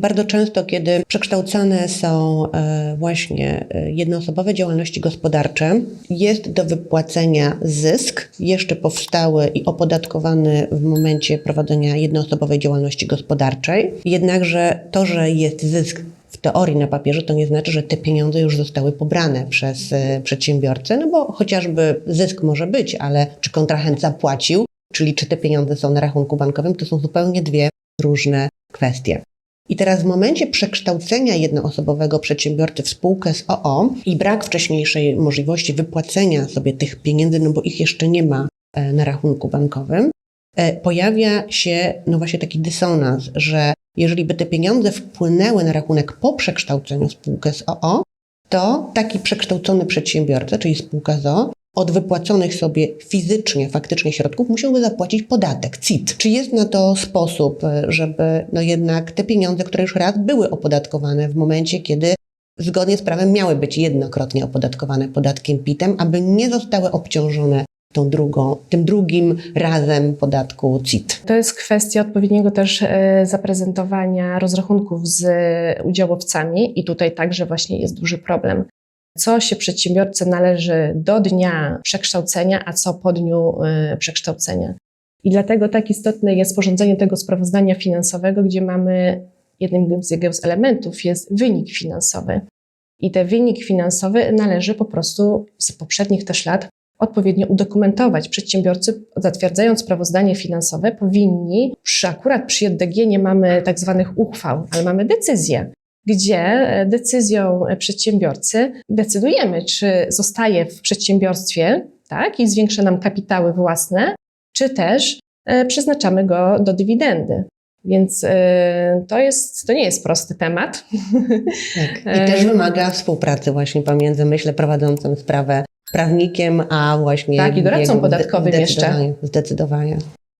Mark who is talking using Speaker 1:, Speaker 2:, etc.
Speaker 1: Bardzo często, kiedy przekształcane są e, właśnie e, jednoosobowe działalności gospodarcze, jest do wypłacenia zysk jeszcze powstały i opodatkowany w momencie prowadzenia jednoosobowej działalności gospodarczej. Jednakże to, że jest zysk w teorii na papierze, to nie znaczy, że te pieniądze już zostały pobrane przez e, przedsiębiorcę, no bo chociażby zysk może być, ale czy kontrahent zapłacił, czyli czy te pieniądze są na rachunku bankowym, to są zupełnie dwie różne kwestie. I teraz w momencie przekształcenia jednoosobowego przedsiębiorcy w spółkę z OO i brak wcześniejszej możliwości wypłacenia sobie tych pieniędzy, no bo ich jeszcze nie ma e, na rachunku bankowym, e, pojawia się no właśnie taki dysonans, że jeżeli by te pieniądze wpłynęły na rachunek po przekształceniu spółkę z OO, to taki przekształcony przedsiębiorca, czyli spółka z OO, od wypłaconych sobie fizycznie, faktycznie środków musiałby zapłacić podatek, CIT. Czy jest na to sposób, e, żeby no jednak te pieniądze, które już raz były opodatkowane w momencie, kiedy zgodnie z prawem miały być jednokrotnie opodatkowane podatkiem PIT-em, aby nie zostały obciążone tą drugą, tym drugim razem podatku CIT?
Speaker 2: To jest kwestia odpowiedniego też e, zaprezentowania rozrachunków z udziałowcami i tutaj także właśnie jest duży problem. Co się przedsiębiorcy należy do dnia przekształcenia, a co po dniu e, przekształcenia. I dlatego tak istotne jest sporządzenie tego sprawozdania finansowego, gdzie mamy jednym z jego elementów jest wynik finansowy. I ten wynik finansowy należy po prostu z poprzednich też lat odpowiednio udokumentować. Przedsiębiorcy, zatwierdzając sprawozdanie finansowe, powinni, przy, akurat przy JDG nie mamy tak zwanych uchwał, ale mamy decyzję, gdzie decyzją przedsiębiorcy decydujemy, czy zostaje w przedsiębiorstwie tak, i zwiększa nam kapitały własne, czy też e, przeznaczamy go do dywidendy. Więc e, to, jest, to nie jest prosty temat.
Speaker 1: Tak. I też wymaga współpracy właśnie pomiędzy, myślę, prowadzącym sprawę prawnikiem, a właśnie
Speaker 2: Tak, i doradcą podatkowym jeszcze.
Speaker 1: Zdecydowanie.